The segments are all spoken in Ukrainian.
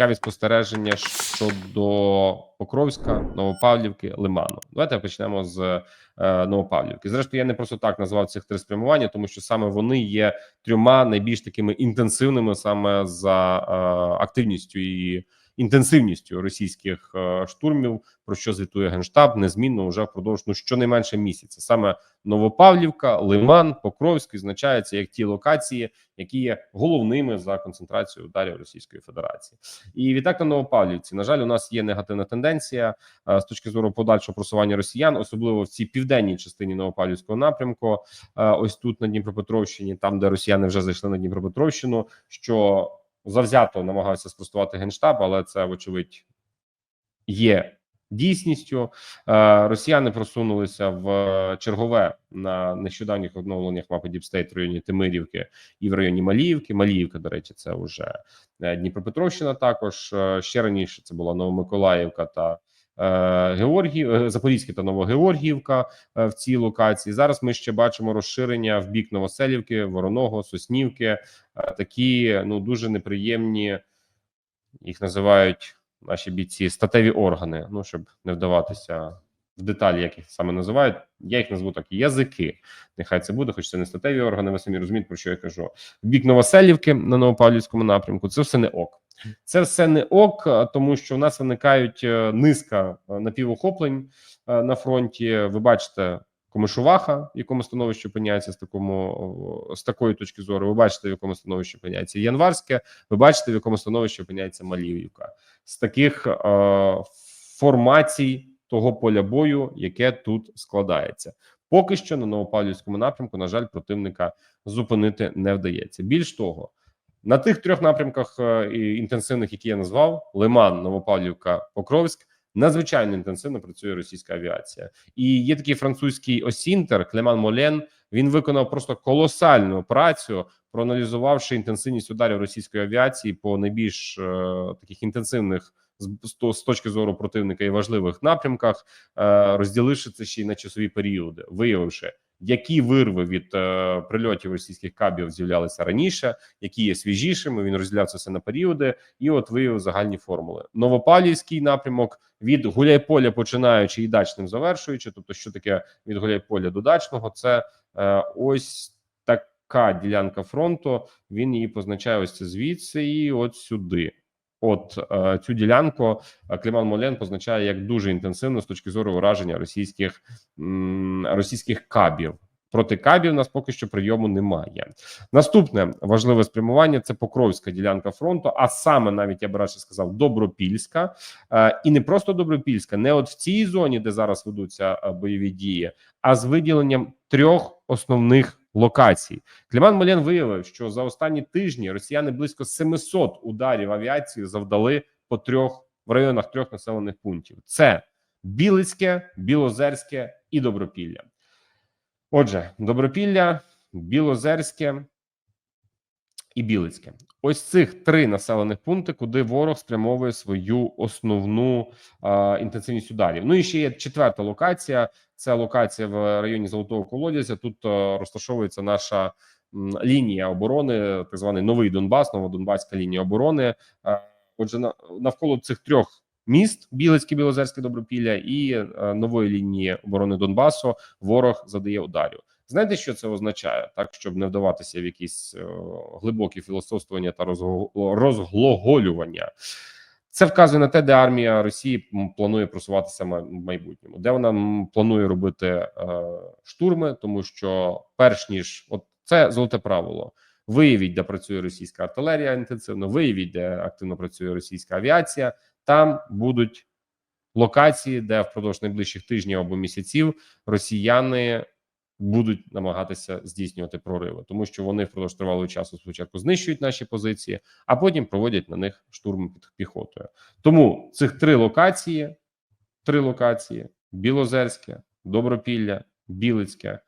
цікаві спостереження щодо Покровська, Новопавлівки, Лиману. Давайте почнемо з е, Новопавлівки. Зрештою, я не просто так назвав цих три спрямування, тому що саме вони є трьома найбільш такими інтенсивними саме за е, активністю і інтенсивністю російських е, штурмів, про що звітує генштаб незмінно вже впродовж ну щонайменше місяця. Саме Новопавлівка, Лиман, Покровськ відзначаються як ті локації, які є головними за концентрацією ударів Російської Федерації. І відтак на Новопавлівці, на жаль, у нас є негативна тенденція е, з точки зору подальшого просування росіян, особливо в цій південній частині Новопавлівського напрямку. е, Ось тут на Дніпропетровщині, там де росіяни вже зайшли на Дніпропетровщину, що завзято намагався спростувати генштаб, але це вочевидь є дійсністю. Е, Росіяни просунулися в чергове на нещодавніх оновленнях мапи Діпстейт в районі Тимирівки і в районі Маліївки. Маліївка, до речі, це вже е, Дніпропетровщина. Також Е, ще раніше це була Новомиколаївка та е, Георгів, Запорізький Запорізька та Новогеоргіївка е, в цій локації. Зараз ми ще бачимо розширення в бік Новоселівки, Вороного, Соснівки. Е, Такі ну дуже неприємні, їх називають наші бійці статеві органи. Ну щоб не вдаватися в деталі, як їх саме називають. Я їх назву так: язики. Нехай це буде, хоч це не статеві органи. Ви самі розумієте, про що я кажу. В бік Новоселівки на Новопавлівському напрямку. Це все не ок. Це все не ок, тому що в нас виникають е, низка е, напівохоплень е, на фронті. Ви бачите. Комишуваха, в якому становищі опиняється з такому з такої точки зору. Ви бачите, в якому становищі опиняється Январське. Ви бачите, в якому становищі опиняється Маліївка. З таких е, формацій того поля бою, яке тут складається. Поки що на Новопавлівському напрямку, на жаль, противника зупинити не вдається. Більш того, на тих трьох напрямках е, інтенсивних, які я назвав: Лиман, Новопавлівка, Покровськ. Надзвичайно інтенсивно працює російська авіація, і є такий французький осінтер Клеман Молен. Він виконав просто колосальну працю, проаналізувавши інтенсивність ударів російської авіації по найбільш е, таких інтенсивних з, з, то- з точки зору противника і важливих напрямках, е, розділивши це ще й на часові періоди, виявивши, які вирви від е, прильотів російських кабів з'являлися раніше, які є свіжішими. Він розділяв це все на періоди, і от виявив загальні формули. Новопавлівський напрямок від Гуляйполя починаючи і дачним завершуючи. Тобто, що таке від Гуляйполя до дачного, це е, ось така ділянка фронту. Він її позначає ось звідси і от сюди. От е, цю ділянку е, Кліман Молен позначає як дуже інтенсивно з точки зору ураження російських російських кабів. Проти кабів нас поки що прийому немає. Наступне важливе спрямування це Покровська ділянка фронту, а саме навіть я б радше сказав Добропільська, е, і не просто Добропільська, не от в цій зоні, де зараз ведуться бойові дії, а з виділенням трьох основних локацій. Кліман Молєн виявив, що за останні тижні росіяни близько 700 ударів авіації завдали по трьох в районах трьох населених пунктів: це Білицьке, Білозерське і Добропілля. Отже, Добропілля, Білозерське і Білицьке. Ось цих три населених пункти, куди ворог спрямовує свою основну а, інтенсивність ударів. Ну і ще є четверта локація. Це локація в районі Золотого Колодязя. Тут е, розташовується наша м, лінія оборони, так званий новий Донбас, новодонбаська лінія оборони. Е, Отже, на, навколо цих трьох міст Білицьке, Білозерське, Добропілля і е, нової лінії оборони Донбасу ворог задає ударів. Знаєте, що це означає? Так, щоб не вдаватися в якісь е, глибокі філософствування та розглоголювання. Це вказує на те, де армія Росії планує просуватися в майбутньому, де вона планує робити е, штурми, тому що перш ніж от це золоте правило. Виявіть, де працює російська артилерія інтенсивно, виявіть, де активно працює російська авіація. Там будуть локації, де впродовж найближчих тижнів або місяців росіяни будуть намагатися здійснювати прориви, тому що вони впродовж тривалого часу спочатку знищують наші позиції, а потім проводять на них штурм під піхотою. Тому цих три локації, три локації: Білозерське, Добропілля, Білицьке,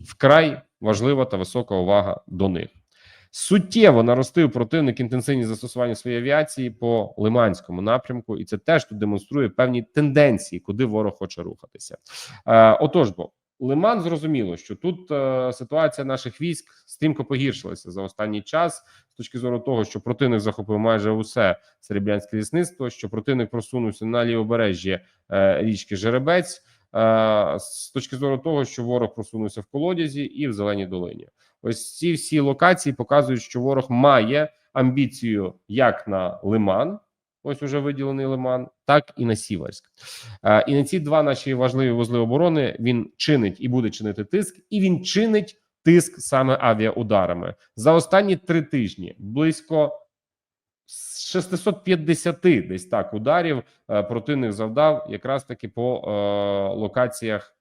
вкрай важлива та висока увага до них. Суттєво наростив противник інтенсивність застосування своєї авіації по Лиманському напрямку, і це теж тут демонструє певні тенденції, куди ворог хоче рухатися. Е, отож, бо Лиман зрозуміло, що тут е, ситуація наших військ стрімко погіршилася за останній час з точки зору того, що противник захопив майже усе серебрянське лісництво, що противник просунувся на лівобережжі е, річки Жеребець, е, з точки зору того, що ворог просунувся в колодязі і в зеленій долині. Ось ці всі локації показують, що ворог має амбіцію як на Лиман, ось уже виділений Лиман, так і на Сіверськ. Е, І на ці два наші важливі вузли оборони він чинить і буде чинити тиск, і він чинить тиск саме авіаударами за останні три тижні. Близько з 650 десь так ударів е, противник завдав якраз таки по е, локаціях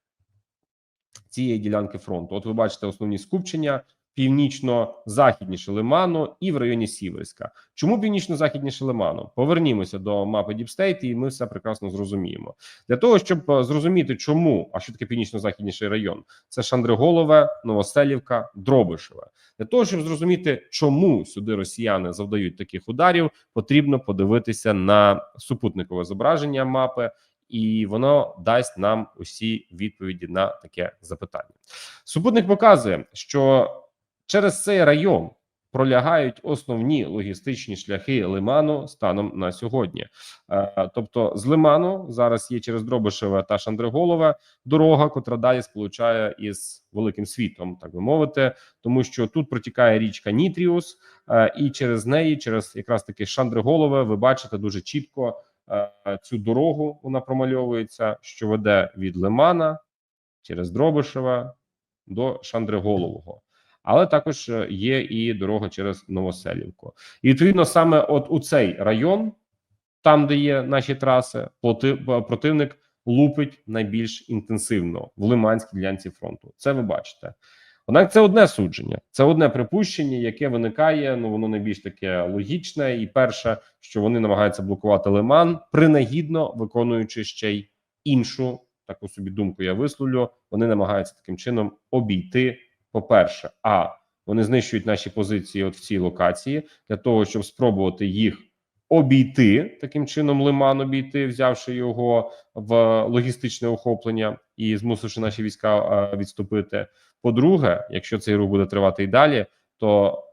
цієї ділянки фронту. От ви бачите основні скупчення північно-західніше Лиману і в районі Сіверська. Чому північно-західніше Лиману? Повернімося до мапи Діпстейт, і ми все прекрасно зрозуміємо. Для того щоб е, зрозуміти, чому а що таке північно-західніший район, це Шандриголове, Новоселівка, Дробишеве. Для того щоб зрозуміти, чому сюди росіяни завдають таких ударів, потрібно подивитися на супутникове зображення мапи. І воно дасть нам усі відповіді на таке запитання. Супутник показує, що через цей район пролягають основні логістичні шляхи лиману станом на сьогодні. Е, тобто, з лиману зараз є через Дробишеве та Шандриголове дорога, котра далі сполучає із великим світом, так би мовити, тому що тут протікає річка Нітріус, е, і через неї, через якраз таки Шандриголове, ви бачите дуже чітко е, цю дорогу. Вона промальовується, що веде від Лимана через Дробишеве до Шандриголового. Але також е, є і дорога через Новоселівку. І відповідно саме от у цей район, там де є наші траси, противник лупить найбільш інтенсивно в Лиманській ділянці фронту. Це ви бачите. Однак це одне судження, це одне припущення, яке виникає. Ну воно найбільш таке логічне. І перше, що вони намагаються блокувати лиман, принагідно виконуючи ще й іншу таку собі думку. Я висловлю. Вони намагаються таким чином обійти. По-перше, а вони знищують наші позиції от в цій локації для того, щоб спробувати їх обійти таким чином, лиман обійти, взявши його в логістичне охоплення і змусивши наші війська е, відступити. По-друге, якщо цей рух буде тривати і далі, то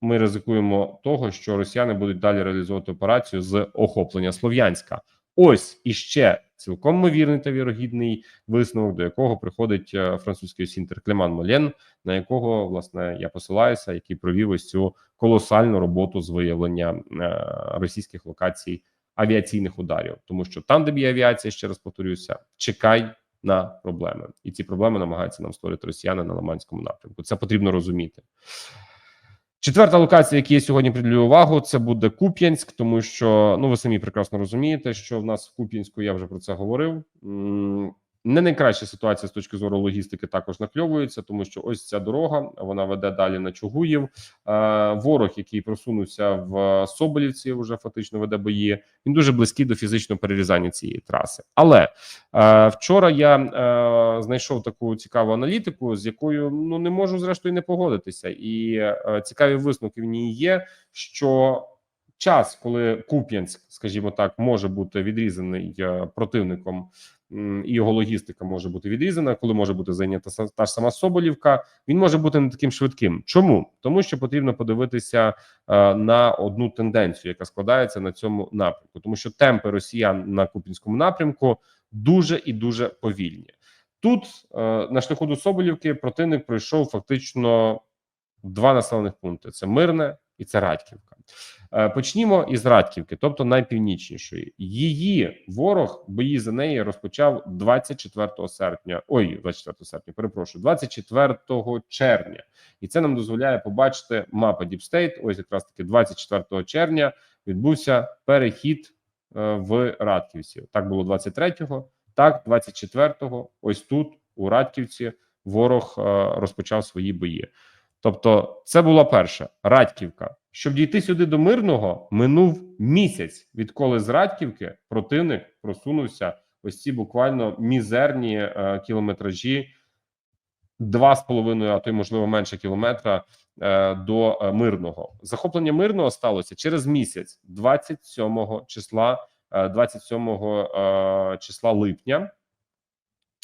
ми ризикуємо того, що росіяни будуть далі реалізовувати операцію з охоплення Слов'янська. Ось іще цілком ймовірний та вірогідний висновок, до якого приходить е, французький сінтер Клеман Молєн, на якого власне я посилаюся, який провів ось цю колосальну роботу з виявлення е, російських локацій авіаційних ударів, тому що там, де б'є авіація, ще раз повторюся, чекай на проблеми, і ці проблеми намагаються нам створити росіяни на Лиманському напрямку. Це потрібно розуміти. Четверта локація, яку я сьогодні приділю увагу, це буде Куп'янськ, тому що ну ви самі прекрасно розумієте, що в нас в Куп'янську я вже про це говорив. Не найкраща ситуація з точки зору логістики також накльовується, тому що ось ця дорога вона веде далі на Чугуїв. Е, ворог, який просунувся в Соболівці, вже фактично веде бої. Він дуже близький до фізичного перерізання цієї траси. Але е, вчора я е, знайшов таку цікаву аналітику, з якою ну не можу зрештою не погодитися, і цікаві висновки в ній є. Що час, коли Куп'янськ, скажімо так, може бути відрізаний противником, і його логістика може бути відрізана, коли може бути зайнята та ж сама Соболівка, він може бути не таким швидким. Чому? Тому що потрібно подивитися е, на одну тенденцію, яка складається на цьому напрямку, тому що темпи росіян на Куп'янському напрямку дуже і дуже повільні. Тут е, на шляху до Соболівки противник пройшов фактично два населених пункти: це Мирне і це Радьківка. Е, Почнімо із Радьківки, тобто найпівнічнішої. Її ворог бої за неї розпочав 24 серпня. Ой, 24 серпня, перепрошую, 24 червня, і це нам дозволяє побачити мапа Діпстейт. Ось якраз таки 24 червня відбувся перехід е, в Радківці. Так було 23-го, так 24-го. Ось тут у Радківці ворог е, розпочав свої бої. Тобто, це була перша Радьківка. Щоб дійти сюди до мирного, минув місяць, відколи з Радьківки противник просунувся ось ці буквально мізерні е, кілометражі, два з половиною, а то й можливо менше кілометра е, до е, мирного. Захоплення мирного сталося через місяць, 27 числа, е, 27 е, числа липня.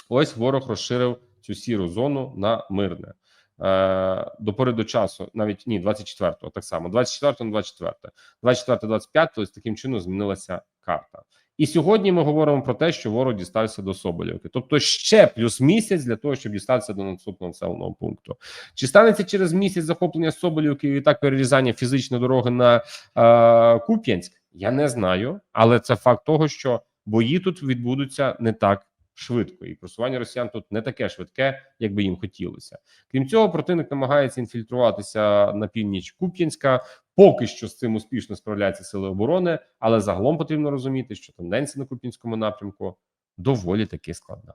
Ось ворог розширив цю сіру зону на мирне. Е, до пори до часу, навіть ні, 24-го, так само, 24 на 24, 24 25 ось таким чином змінилася карта. І сьогодні ми говоримо про те, що ворог дістався до Соболівки, тобто ще плюс місяць для того, щоб дістатися до наступного населеного пункту. Чи станеться через місяць захоплення Соболівки і так перерізання фізичної дороги на е, Куп'янськ? Я не знаю, але це факт того, що бої тут відбудуться не так швидко, і просування росіян тут не таке швидке, як би їм хотілося. Крім цього, противник намагається інфільтруватися на північ Куп'янська. Поки що з цим успішно справляються сили оборони, але загалом потрібно розуміти, що тенденція на Куп'янському напрямку доволі таки складна.